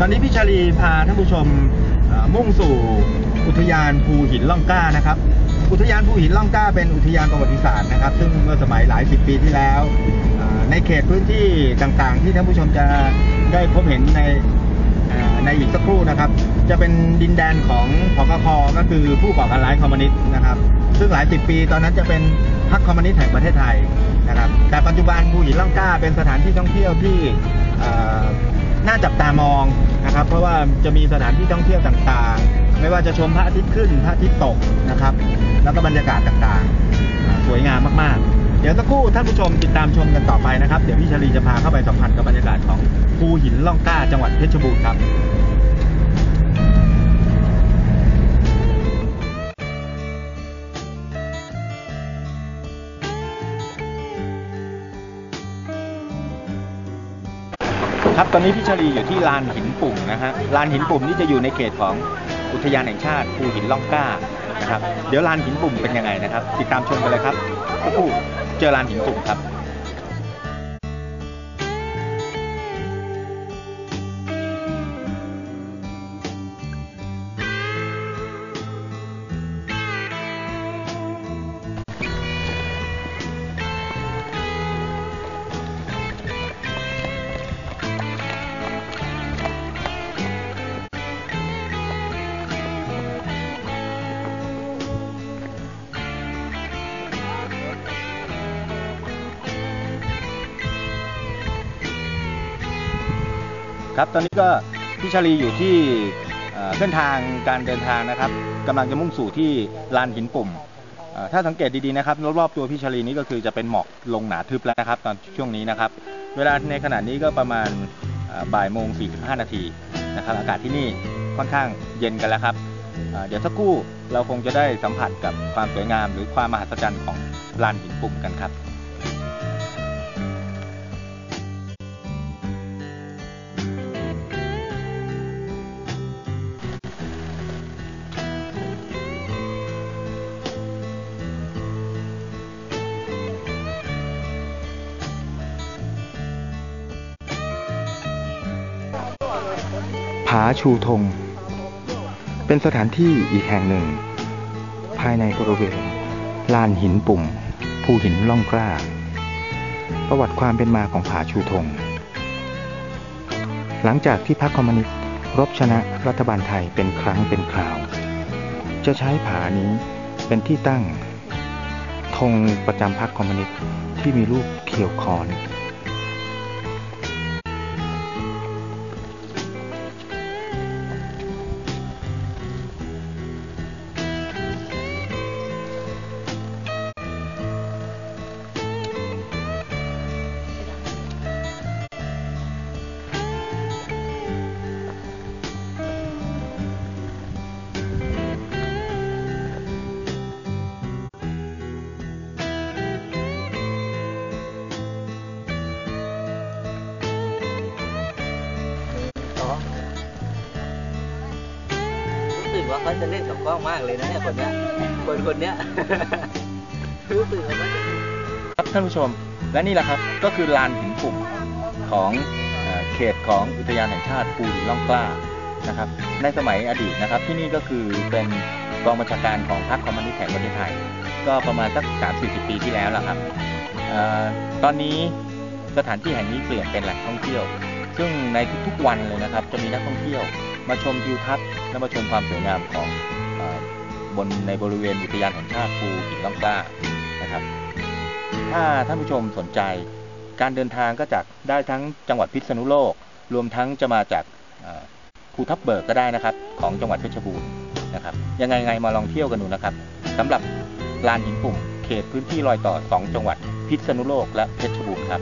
ตอนนี้พี่ชาลีพาท่านผู้ชมมุ่งสู่อุทยานภูหินล่องกล้านะครับ อุทยานภูหินล่องกล้าเป็นอุทยานประวัติศาสตร์นะครับ ซึ่งเมื่อสมัยหลายสิบปีที่แล้วในเขตพื้นที่ต่างๆ ที่ท่านผู้ชมจะได้พบเห็นในในอีกสักครู่นะครับ จะเป็นดินแดนของพกคก็คือผู้ก่อการร้ายคอมมิวนิสต์นะครับ ซึ่งหลายสิบปีตอนนั้นจะเป็นพรรคคอมมิวนิสต์แห่งประเทศไทยนะครับ แต่ปัจจุบันภูหินล่องกล้าเป็นสถานที่ท่องเที่ยวที่ น่าจับตามองนะครับ เพราะว่าจะมีสถานที่ท่องเที่ยวต่างๆ ไม่ว่าจะชมพระอาทิตย์ขึ้นพระอาทิตย์ตกนะครับ แล้วก็บรรยากาศต่างๆ สวยงามมากๆ เดี๋ยวสักครู่ท่านผู้ชมติดตามชมกันต่อไปนะครับ เดี๋ยวพี่ชลีจะพาเข้าไปสัมผัสกับบรรยากาศของภูหินล่องกล้าจังหวัดเพชรบูรณ์ครับ ครับตอนนี้พี่ชลีอยู่ที่ลานหินปุ่มนะฮะลานหินปุ่มนี่จะอยู่ในเขตของอุทยานแห่งชาติภูหินล่องกล้านะครับ เดี๋ยวลานหินปุ่มเป็นยังไงนะครับ ติดตามชมกันเลยครับสักครู่เจอลานหินปุ่มครับ ครับ ตอนนี้ก็พี่ชลีอยู่ที่เส้นทางการเดินทางนะครับกำลังจะมุ่งสู่ที่ลานหินปุ่มถ้าสังเกตดีๆนะครับรอบๆตัวพี่ชลีนี้ก็คือจะเป็นหมอกลงหนาทึบแล้วนะครับ ตอนช่วงนี้นะครับ เวลาในขณะนี้ก็ประมาณบ่ายโมง45นาทีนะครับ อากาศที่นี่ค่อนข้างเย็นกันแล้วครับเดี๋ยวสักครู่เราคงจะได้สัมผัสกับความสวยงาม หรือความมหัศจรรย์ของลานหินปุ่มกันครับ ผาชูธง เป็นสถานที่อีกแห่งหนึ่ง ภายในบริเวณลานหินปุ่ม ภูหินล่องกล้า ประวัติความเป็นมาของผาชูธง หลังจากที่พรรคคอมมิวนิสต์รบชนะรัฐบาลไทยเป็นครั้งเป็นคราว จะใช้ผานี้เป็นที่ตั้งธงประจำพรรคคอมมิวนิสต์ที่มีรูปเขียวคอน ว่าเขาจะเล่นกับกล้องมากเลยนะเนี่ยคนเนี้ยคนคนเนี้ยรู้สึกว่าเขาจะครับท่านผู้ชม และนี่แหละครับก็คือลานหินปุ่มของเขตของอุทยานแห่งชาติภูหินล่องกล้านะครับในสมัยอดีตนะครับ ที่นี่ก็คือเป็นกองบัญชาการของพรรคคอมมิวนิสต์แห่งประเทศไทย ก็ประมาณสัก 3 4 0 ปีที่แล้วละครับออตอนนี้สถานที่แห่งนี้เปลี่ยนเป็นแหล่งท่องเที่ยว ซึ่งในทุกๆวันเลยนะครับ จะมีนักท่องเที่ยว มาชมทิวทัศน์ และมาชมความสวยงามของอบนในบริเวณอุทยานแห่งชาติภูหินล่องกล้านะครับ ถ้าท่านผู้ชมสนใจการเดินทางก็จากได้ทั้งจังหวัดพิษณุโลก รวมทั้งจะมาจากภูทับเบิกก็ได้นะครับ ของจังหวัดเพชรบูรณ์นะครับ ยังไงไงมาลองเที่ยวกันดูนะครับสำหรับลานหินปุ่มเขตพื้นที่รอยต่อ 2 จังหวัดพิษณุโลกและเพชรบูรณ์ครับ